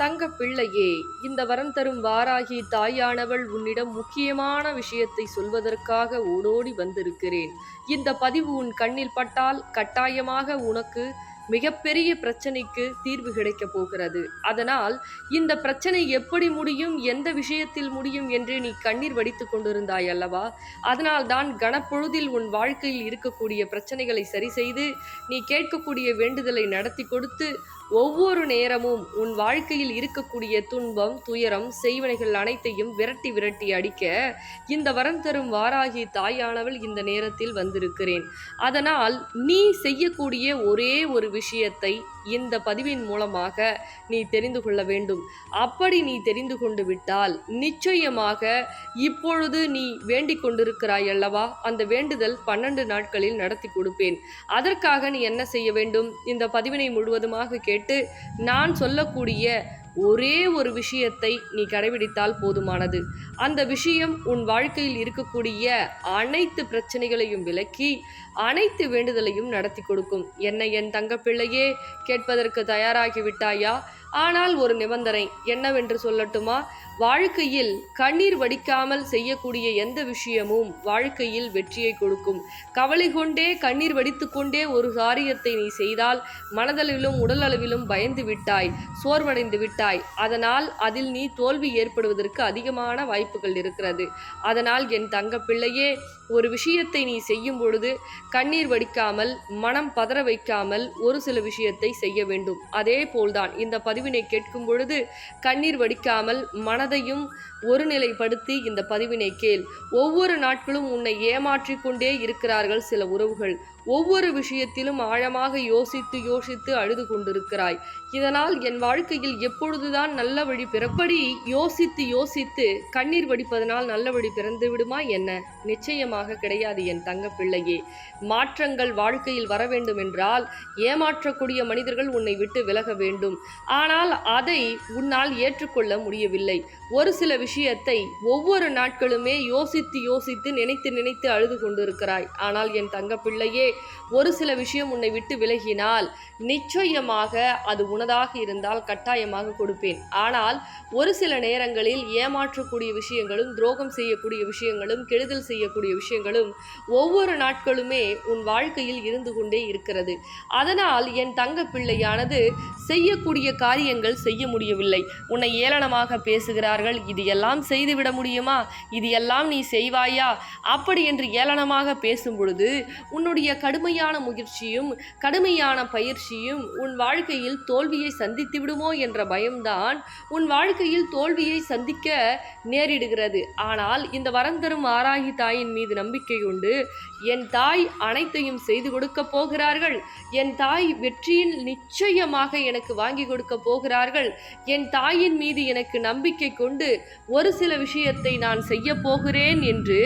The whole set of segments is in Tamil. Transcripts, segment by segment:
தங்க பிள்ளையே இந்த வரம் தரும் வாராகி தாயானவள் உன்னிடம் முக்கியமான விஷயத்தை சொல்வதற்காக ஓடோடி வந்திருக்கிறேன். இந்த பதிவு உன் கண்ணில் பட்டால் கட்டாயமாக உனக்கு மிகப்பெரிய பிரச்சனைக்கு தீர்வு கிடைக்கப் போகிறது. அதனால் இந்த பிரச்சனை எப்படி முடியும் எந்த விஷயத்தில் முடியும் என்று நீ கண்ணீர் வடித்து கொண்டிருந்தாய் அல்லவா? அதனால் தான் கனப்பொழுதில் உன் வாழ்க்கையில் இருக்கக்கூடிய பிரச்சனைகளை சரி செய்து நீ கேட்கக்கூடிய வேண்டுதலை நடத்தி கொடுத்து ஒவ்வொரு நேரமும் உன் வாழ்க்கையில் இருக்கக்கூடிய துன்பம் துயரம் செய்வனைகள் அனைத்தையும் விரட்டி விரட்டி அடிக்க இந்த வரம் தரும் வாராகி தாயானவள் இந்த நேரத்தில் வந்திருக்கிறேன். அதனால் நீ செய்யக்கூடிய ஒரே ஒரு விஷயத்தை இந்த பதிவின் மூலமாக நீ தெரிந்து கொள்ள வேண்டும். அப்படி நீ தெரிந்து கொண்டு விட்டால் நிச்சயமாக இப்பொழுது நீ வேண்டிக் கொண்டிருக்கிறாய் அல்லவா? அந்த வேண்டுதல் பன்னெண்டு நாட்களில் நடத்தி கொடுப்பேன். அதற்காக நீ என்ன செய்ய வேண்டும்? இந்த பதிவினை முழுவதுமாக கேட்டு நான் சொல்லக்கூடிய ஒரே ஒரு விஷயத்தை நீ கடைபிடித்தால் போதுமானது. அந்த விஷயம் உன் வாழ்க்கையில் இருக்கக்கூடிய அனைத்து பிரச்சனைகளையும் விலக்கி அனைத்து வேண்டுதலையும் நடத்தி கொடுக்கும். என்னை என் தங்கப்பிள்ளையே கேட்பதற்கு தயாராகி விட்டாயா? ஆனால் ஒரு நிபந்தனை என்னவென்று சொல்லட்டுமா? வாழ்க்கையில் கண்ணீர் வடிக்காமல் செய்யக்கூடிய எந்த விஷயமும் வாழ்க்கையில் வெற்றியை கொடுக்கும். கவலை கொண்டே கண்ணீர் வடித்து கொண்டே ஒரு காரியத்தை நீ செய்தால் மனதளவிலும் உடலளவிலும் பயந்து விட்டாய் சோர்வடைந்து விட்டாய். அதனால் அதில் நீ தோல்வி ஏற்படுவதற்கு அதிகமான வாய்ப்புகள் இருக்கிறது. அதனால் என் தங்க பிள்ளையே ஒரு விஷயத்தை நீ செய்யும் பொழுது கண்ணீர் வடிக்காமல் மனம் பதற வைக்காமல் ஒரு சில விஷயத்தை செய்ய வேண்டும். அதே போல்தான் இந்த பதிவினை கேட்கும் பொழுது கண்ணீர் வடிக்காமல் மனதையும் ஒருநிலைப்படுத்தி இந்த பதிவினை கேள். ஒவ்வொரு நாட்களும் உன்னை ஏமாற்றிக் கொண்டே இருக்கிறார்கள் சில உறவுகள். ஒவ்வொரு விஷயத்திலும் ஆழமாக யோசித்து யோசித்து அழுது கொண்டிருக்கிறாய். இதனால் என் வாழ்க்கையில் எப்பொழுதுதான் நல்ல வழி பிறப்படி யோசித்து யோசித்து கண்ணீர் வடிப்பதனால் நல்ல வழி பிறந்து விடுமா என்ன? நிச்சயமாக கிடையாது என் தங்க பிள்ளையே மாற்றங்கள் வாழ்க்கையில் வர வேண்டும் என்றால் ஏமாற்றக்கூடிய மனிதர்கள் உன்னை விட்டு விலக வேண்டும். ஆனால் அதை உன்னால் ஏற்றுக்கொள்ள முடியவில்லை. ஒரு சில விஷயத்தை ஒவ்வொரு நாட்களுமே யோசித்து யோசித்து நினைத்து நினைத்து அழுது கொண்டிருக்கிறாய். ஆனால் என் தங்கப்பிள்ளையே ஒரு சில விஷயம் உன்னை விட்டு விலகினால் நிச்சயமாக அது உனதாக இருந்தால் கட்டாயமாக கொடுப்பேன். ஆனால் ஒரு சில நேரங்களில் ஏமாற்றக்கூடிய விஷயங்களும் துரோகம் செய்யக்கூடிய விஷயங்களும் கெடுதல் செய்யக்கூடிய விஷயங்களும் ஒவ்வொரு நாட்களுமே உன் வாழ்க்கையில் இருந்து கொண்டே இருக்கிறது. அதனால் என் தங்க பிள்ளையானது செய்யக்கூடிய காரியங்கள் செய்ய முடியவில்லை. உன்னை ஏளனமாக பேசுகிறார்கள் இது எல்லாம் செய்துவிட முடியுமா? இது எல்லாம் நீ செய்வாயா? அப்படி என்று ஏளனமாக பேசும் பொழுது உன்னுடைய கடுமையான முயற்சியும் கடுமையான பயிற்சியும் உன் வாழ்க்கையில் தோல்வியை சந்தித்து விடுமோ என்ற பயம்தான் உன் வாழ்க்கையில் தோல்வியை சந்திக்க நேரிடுகிறது. ஆனால் இந்த வரம் தரும் ஆராகி தாயின் மீது நம்பிக்கை உண்டு. என் தாய் அனைத்தையும் செய்து கொடுக்க போகிறார்கள். என் தாய் வெற்றியில் நிச்சயமாக எனக்கு வாங்கி கொடுக்க போகிறார்கள். என் தாயின் மீது எனக்கு நம்பிக்கை கொண்டு ஒரு சில விஷயத்தை நான் செய்ய போகிறேன் என்று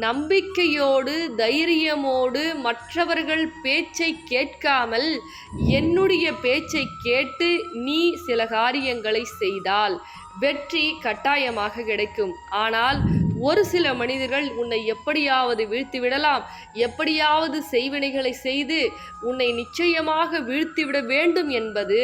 நம்பிக்கையோடு தைரியமோடு மற்றவர்கள் பேச்சை கேட்காமல் என்னுடைய பேச்சை கேட்டு நீ சில காரியங்களை செய்தால் வெற்றி கட்டாயமாக கிடைக்கும். ஆனால் ஒரு சில மனிதர்கள் உன்னை எப்படியாவது வீழ்த்தி விடலாம். எப்படியாவது செய்வினைகளை செய்து உன்னை நிச்சயமாக வீழ்த்திவிட வேண்டும் என்பது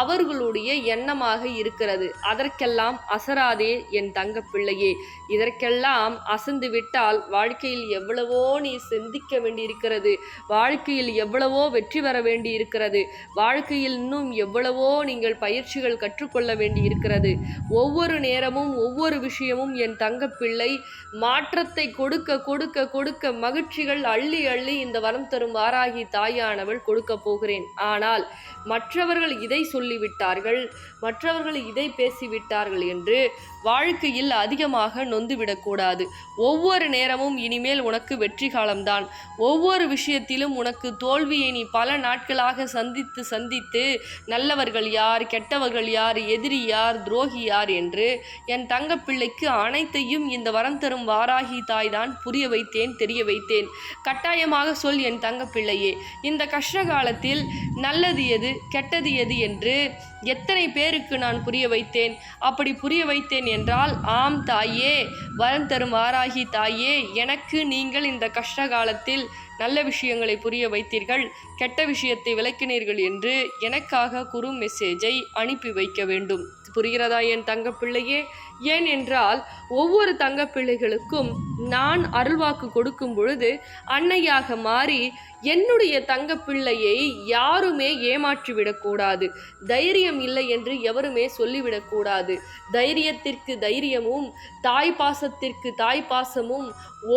அவர்களுடைய எண்ணமாக இருக்கிறது. அதற்கெல்லாம் அசராதே என் தங்க பிள்ளையே. இதற்கெல்லாம் அசந்து விட்டால் வாழ்க்கையில் எவ்வளவோ நீ சிந்திக்க வேண்டியிருக்கிறது. வாழ்க்கையில் எவ்வளவோ வெற்றி பெற வேண்டியிருக்கிறது. வாழ்க்கையில் இன்னும் எவ்வளவோ நீங்கள் பயிற்சிகள் கற்றுக்கொள்ள வேண்டியிருக்கிறது. ஒவ்வொரு நேரமும் ஒவ்வொரு விஷயமும் என் தங்கப்பிள்ளை மாற்றத்தை கொடுக்க கொடுக்க கொடுக்க மகிழ்ச்சிகள் அள்ளி அள்ளி இந்த வரம் தரும் வாராகி தாயானவள் கொடுக்க போகிறேன். ஆனால் மற்றவர்கள் இதை சொல்லிவிட்டார்கள் மற்றவர்கள் இதை பேசிவிட்டார்கள் என்று வாழ்க்கையில் அதிகமாக நொந்துவிடக்கூடாது ஒவ்வொரு நேரமும் இனிமேல் உனக்கு வெற்றி காலம்தான். ஒவ்வொரு விஷயத்திலும் உனக்கு தோல்வியை நீ பல நாட்களாக சந்தித்து சந்தித்து நல்லவர்கள் யார் கெட்டவர்கள் யார் எதிரி யார் துரோகி யார் என்று என் தங்கப்பிள்ளைக்கு அனைத்தையும் இந்த வரம் தரும் வாராகி தாய் தான் புரிய வைத்தேன் தெரிய வைத்தேன். கட்டாயமாக சொல் என் தங்கப்பிள்ளையே இந்த கஷ்ட காலத்தில் நல்லது எது கெட்டது எது என்று எத்தனை பேருக்கு நான் புரிய வைத்தேன்? அப்படி புரிய வைத்தேன் என்றால் ஆம் தாயே வரம் தரும் வாராகி தாயே எனக்கு நீங்கள் இந்த கஷ்ட காலத்தில் நல்ல விஷயங்களை புரிய வைத்தீர்கள் கெட்ட விஷயத்தை விளக்கினீர்கள் என்று எனக்காக குறு மெசேஜை அனுப்பி வைக்க வேண்டும். புரிகிறதா என் தங்கப்பிள்ளையே? ஏனென்றால் ஒவ்வொரு ஒவ்வொரு தங்கப்பிள்ளைகளுக்கும் நான் அருள்வாக்கு கொடுக்கும் பொழுது அன்னையாக மாறி என்னுடைய தங்கப்பிள்ளையை யாருமே ஏமாற்றிவிடக்கூடாது தைரியம் இல்லை என்று எவருமே சொல்லிவிடக்கூடாது தைரியத்திற்கு தைரியமும் தாய் பாசத்திற்கு தாய் பாசமும்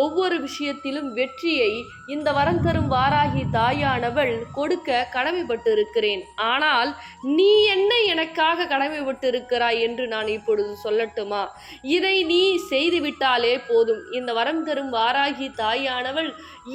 ஒவ்வொரு விஷயத்திலும் வெற்றியை இந்த வரம் தரும் வாராகி தாயானவள் கொடுக்க கடமைப்பட்டிருக்கிறேன். ஆனால் நீ என்ன எனக்காக கடமைப்பட்டிருக்கிறாய் என்று நான் இப்பொழுது சொல்லட்டுமா? இதை நீ செய்துவிட்டாலே போதும். இந்த வரம் தரும் வாராகி தாயானவள்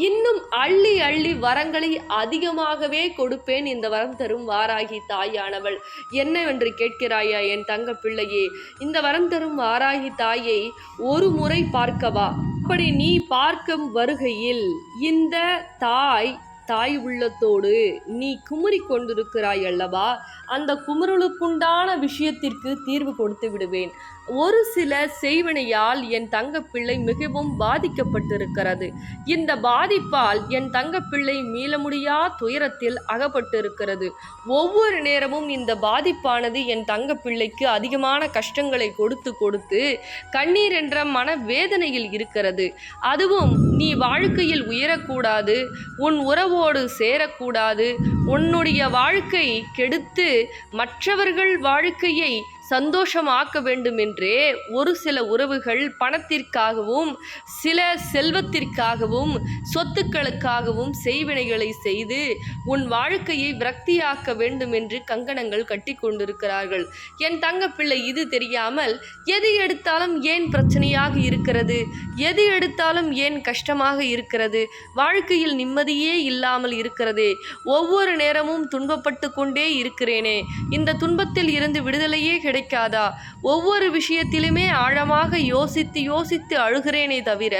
இன்னும் அள்ளி அள்ளி வரங்களை அதிகமாகவே கொடுப்பேன். இந்த வரம் தரும் வாராகி தாயானவள். என்னவென்று கேட்கிறாயா என் தங்க பிள்ளையே? இந்த வரம் தரும் வாராகி தாயை ஒரு முறை பார்க்கவா? அப்படி நீ பார்க்கும் வருகையில் இந்த தாய் தாய் உள்ளத்தோடு நீ குமுறி கொண்டிருக்கிறாய் அல்லவா? அந்த குமுறலுக்குண்டான விஷயத்திற்கு தீர்வு கொடுத்து விடுவேன். ஒரு சில செய்வினையால் என் தங்கப்பிள்ளை மிகவும் பாதிக்கப்பட்டிருக்கிறது. இந்த பாதிப்பால் என் தங்கப்பிள்ளை மீள முடியா துயரத்தில் அகப்பட்டிருக்கிறது. ஒவ்வொரு நேரமும் இந்த பாதிப்பானது என் தங்கப்பிள்ளைக்கு அதிகமான கஷ்டங்களை கொடுத்து கொடுத்து கண்ணீர் என்ற மன வேதனையில் இருக்கிறது. அதுவும் நீ வாழ்க்கையில் உயரக்கூடாது. உன் உறவோடு சேரக்கூடாது. உன்னுடைய வாழ்க்கை கெடுத்து மற்றவர்கள் வாழ்க்கையை சந்தோஷமாக்க வேண்டும் என்றே ஒரு சில உறவுகள் பணத்திற்காகவும் சில செல்வத்திற்காகவும் சொத்துக்களுக்காகவும் செய்வினைகளை செய்து உன் வாழ்க்கையை விரக்தியாக்க வேண்டும் என்று கங்கணங்கள் கட்டி கொண்டிருக்கிறார்கள். என் தங்கப்பிள்ளை இது தெரியாமல் எது எடுத்தாலும் ஏன் பிரச்சனையாக இருக்கிறது? எது எடுத்தாலும் ஏன் கஷ்டமாக இருக்கிறது? வாழ்க்கையில் நிம்மதியே இல்லாமல் இருக்கிறதே. ஒவ்வொரு நேரமும் துன்பப்பட்டு கொண்டே இருக்கிறேனே. இந்த துன்பத்தில் இருந்து விடுதலையே கிடைக்காதா? ஒவ்வொரு விஷயத்திலுமே ஆழமாக யோசித்து யோசித்து அழுகிறேனே தவிர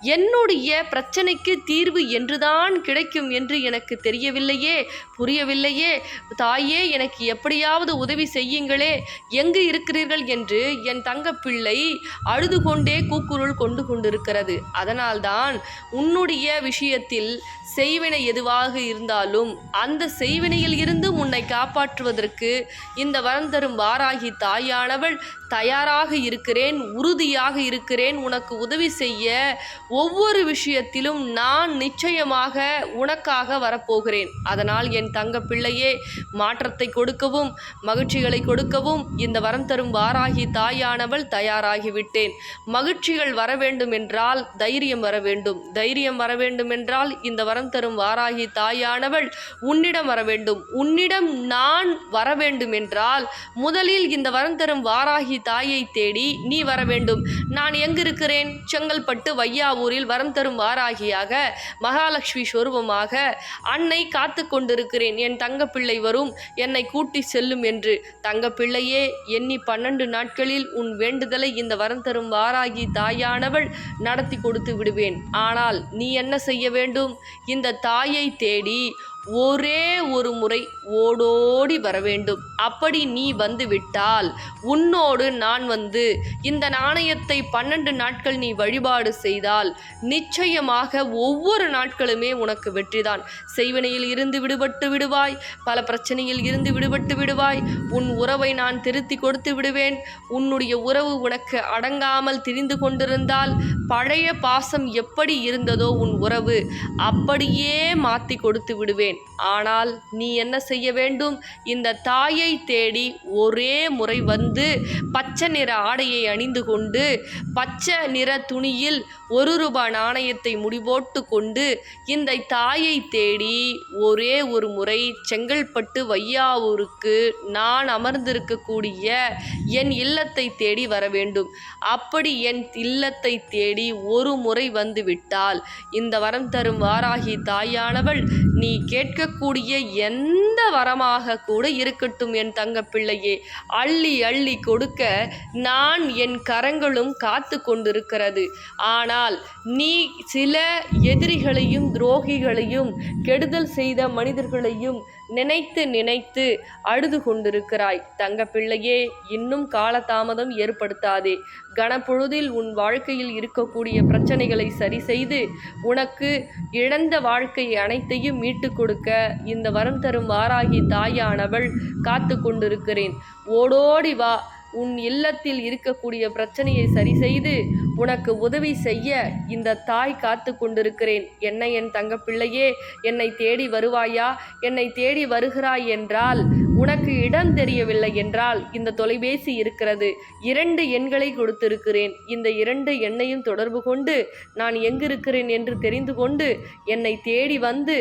என்னுடைய பிரச்சனைக்கு தீர்வு என்றுதான் கிடைக்கும் என்று எனக்கு தெரியவில்லையே? புரியவில்லையே? தாயே எனக்கு எப்படியாவது உதவி செய்யுங்களே. எங்கு இருக்கிறீர்கள் என்று என் தங்கப்பிள்ளை அழுது கொண்டே கூக்குரல் கொண்டு கொண்டிருக்கிறது. அதனால்தான் உன்னுடைய விஷயத்தில் செய்வினை எதுவாக இருந்தாலும் அந்த செய்வினையில் இருந்து உன்னை காப்பாற்றுவதற்கு இந்த வரம் தரும் வாராகி தாயானவள் தயாராக இருக்கிறேன் உறுதியாக இருக்கிறேன் உனக்கு உதவி செய்ய ஒவ்வொரு விஷயத்திலும் நான் நிச்சயமாக உனக்காக வரப்போகிறேன். அதனால் என் தங்க பிள்ளையே மாற்றத்தை கொடுக்கவும் மகிழ்ச்சிகளை கொடுக்கவும் இந்த வரம் தரும் வாராகி தாயானவள் தயாராகிவிட்டேன் மகிழ்ச்சிகள் வர வேண்டும் என்றால் தைரியம் வர வேண்டும். தைரியம் வர வேண்டும் என்றால் இந்த வரம் தரும் வாராகி தாயானவள் உன்னிடம் வர வேண்டும். உன்னிடம் நான் வர வேண்டும் என்றால் முதலில் இந்த வரம் தரும் வாராகி தாயை தேடி நீ வர வேண்டும். நான் எங்கிருக்கிறேன்? செங்கல்பட்டு வையாவூரில் வரம் தரும் வாராகியாக மகாலட்சுமி ஸ்வரூபமாக அன்னை காத்து கொண்டிருக்கிறேன். என் தங்கப்பிள்ளை வரும். என்னை கூட்டி செல்லும் என்று. தங்கப்பிள்ளையே எண்ணி பன்னெண்டு நாட்களில் உன் வேண்டுதலை இந்த வரம் தரும் வாராகி தாயானவள் நடத்தி கொடுத்து விடுவேன். ஆனால் நீ என்ன செய்ய வேண்டும்? இந்த தாயை தேடி ஒரே ஒரு முறை ஓடோடி வர வேண்டும் அப்படி நீ வந்து விட்டால் உன்னோடு நான் வந்து இந்த நாணயத்தை பன்னெண்டு நாட்கள் நீ வழிபாடு செய்தால் நிச்சயமாக ஒவ்வொரு நாட்களுமே உனக்கு வெற்றிதான். செய்வினையில் இருந்து விடுபட்டு விடுவாய் பல பிரச்சனையில் இருந்து விடுபட்டு விடுவாய். உன் உறவை நான் திருத்தி கொடுத்து விடுவேன். உன்னுடைய உறவு உனக்கு அடங்காமல் திரிந்து கொண்டிருந்தால் பழைய பாசம் எப்படி இருந்ததோ உன் உறவு அப்படியே மாற்றி கொடுத்து விடுவேன். ஆனால் நீ என்ன செய்ய வேண்டும்? இந்த தாயை தேடி ஒரே முறை வந்து பச்சை நிற ஆடையை அணிந்து கொண்டு பச்சை நிற துணியில் ஒரு ரூபாய் நாணயத்தை முடிபோட்டு கொண்டு இந்த தாயை தேடி ஒரே ஒரு முறை செங்கல்பட்டு வையாவூருக்கு நான் அமர்ந்திருக்கக்கூடிய என் இல்லத்தை தேடி வர வேண்டும். அப்படி என் இல்லத்தை தேடி ஒரு முறை வந்துவிட்டால் இந்த வரம் தரும் வாராகி தாயானவள் நீ கே கேட்கக்கூடிய எந்த வரமாக கூட இருக்கட்டும் என் தங்க பிள்ளையே அள்ளி அள்ளி கொடுக்க நான் என் கரங்களும் காத்து கொண்டிருக்கிறது. ஆனால் நீ சில எதிரிகளையும் துரோகிகளையும் கெடுதல் செய்த மனிதர்களையும் நினைத்து நினைத்து அழுது கொண்டிருக்கிறாய். தங்கப்பிள்ளையே இன்னும் காலதாமதம் ஏற்படுத்தாதே. கனப்பொழுதில் உன் வாழ்க்கையில் இருக்கக்கூடிய பிரச்சனைகளை சரி செய்து உனக்கு இழந்த வாழ்க்கை அனைத்தையும் மீட்டு கொடுக்க இந்த வரம் தரும் வாராகி தாயானவள் காத்து கொண்டிருக்கிறேன். ஓடோடி வா உன் இல்லத்தில் இருக்கக்கூடிய பிரச்சனையை சரி செய்து உனக்கு உதவி செய்ய இந்த தாய் காத்து கொண்டிருக்கிறேன். என்ன என் தங்கப்பிள்ளையே என்னை தேடி வருவாயா? என்னை தேடி வருகிறாய் என்றால் உனக்கு இடம் தெரியவில்லை என்றால் இந்த தொலைபேசி இருக்கிறது. இரண்டு எண்களை கொடுத்திருக்கிறேன். இந்த இரண்டு எண்ணையும் தொடர்பு கொண்டு நான் எங்கிருக்கிறேன் என்று தெரிந்து கொண்டு என்னை தேடி வந்து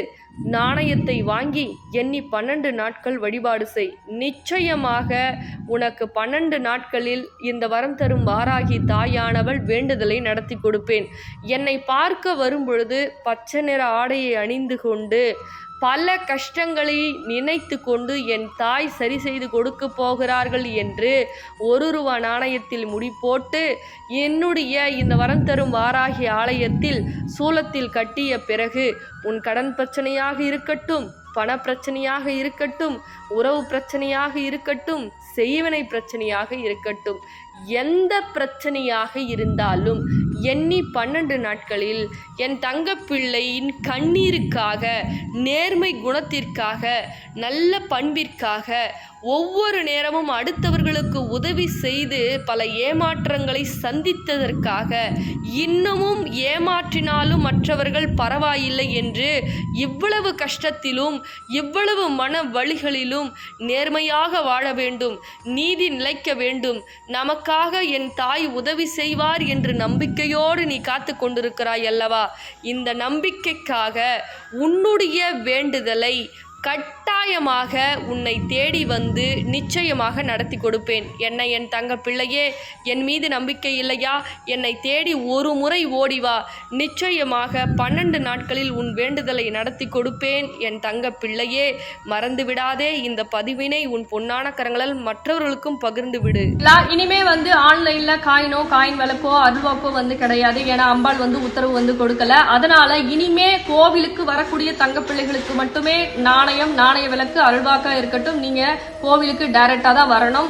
நாணயத்தை வாங்கி எண்ணி பன்னெண்டு நாட்கள் வழிபாடு செய். நிச்சயமாக உனக்கு பன்னெண்டு நாட்களில் இந்த வரம் தரும் வாராகி தாயானவள் வேண்டுதலை நடத்தி கொடுப்பேன். என்னை பார்க்க வரும்பொழுது பச்சை நிற ஆடையை அணிந்து கொண்டு பல கஷ்டங்களை நினைத்து கொண்டு என் தாய் சரி செய்து கொடுக்க போகிறார்கள் என்று ஒரு ரூபா நாணயத்தில் முடி போட்டு என்னுடைய இந்த வரம் தரும் வாராகி ஆலயத்தில் சூலத்தில் கட்டிய பிறகு உன் கடன் பிரச்சனையாக இருக்கட்டும் பண பிரச்சனையாக இருக்கட்டும் உறவு பிரச்சனையாக இருக்கட்டும் செய்வினை பிரச்சனையாக இருக்கட்டும் எந்த பிரச்சனையாக இருந்தாலும் எண்ணி பன்னெண்டு நாட்களில் என் தங்கப்பிள்ளையின் கண்ணீருக்காக நேர்மை குணத்திற்காக நல்ல பண்பிற்காக ஒவ்வொரு நேரமும் அடுத்தவர்களுக்கு உதவி செய்து பல ஏமாற்றங்களை சந்தித்ததற்காக இன்னமும் ஏமாற்றினாலும் மற்றவர்கள் பரவாயில்லை என்று இவ்வளவு கஷ்டத்திலும் இவ்வளவு மன வழிகளிலும் நேர்மையாக வாழ வேண்டும் நீதி நிலைக்க வேண்டும். நமக்காக என் தாய் உதவி செய்வார் என்று நம்பிக்கை நம்பிக்கையோடு நீ காத்து கொண்டிருக்கிறாய் அல்லவா? இந்த நம்பிக்கைக்காக உன்னுடைய வேண்டுதலை கட்டாயமாக உன்னை தேடி வந்து நிச்சயமாக நடத்தி கொடுப்பேன். என்னை என் தங்க பிள்ளையே என் மீது நம்பிக்கை இல்லையா? என்னை தேடி ஒரு முறை ஓடி வா. நிச்சயமாக பன்னெண்டு நாட்களில் உன் வேண்டுதலை நடத்தி கொடுப்பேன். என் தங்க பிள்ளையே மறந்து விடாதே. இந்த பதிவினை உன் பொன்னான கரங்களால் மற்றவர்களுக்கும் பகிர்ந்து விடு. இனிமே வந்து ஆன்லைன்ல காயினோ காயின் விளக்கோ அருவாக்கோ வந்து கிடையாது. ஏன்னா அம்பாள் வந்து உத்தரவு வந்து கொடுக்கல. அதனால இனிமே கோவிலுக்கு வரக்கூடிய தங்க பிள்ளைகளுக்கு மட்டுமே நாணயம் நாணய விளக்கு அருள்வாக்கா இருக்கட்டும். நீங்க கோவிலுக்கு டைரெக்டாக தான் வரணும்.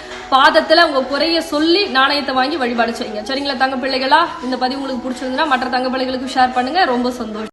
பாதத்தில் உங்கள் குறைய சொல்லி நாணயத்தை வாங்கி வழிபாடு செய்யுங்க. சரிங்களா தங்க பிள்ளைகளா? இந்த பதிவு உங்களுக்கு பிடிச்சிருந்தா மற்ற தங்க பிள்ளைகளுக்கு ஷேர் பண்ணுங்கள் ரொம்ப சந்தோஷம்.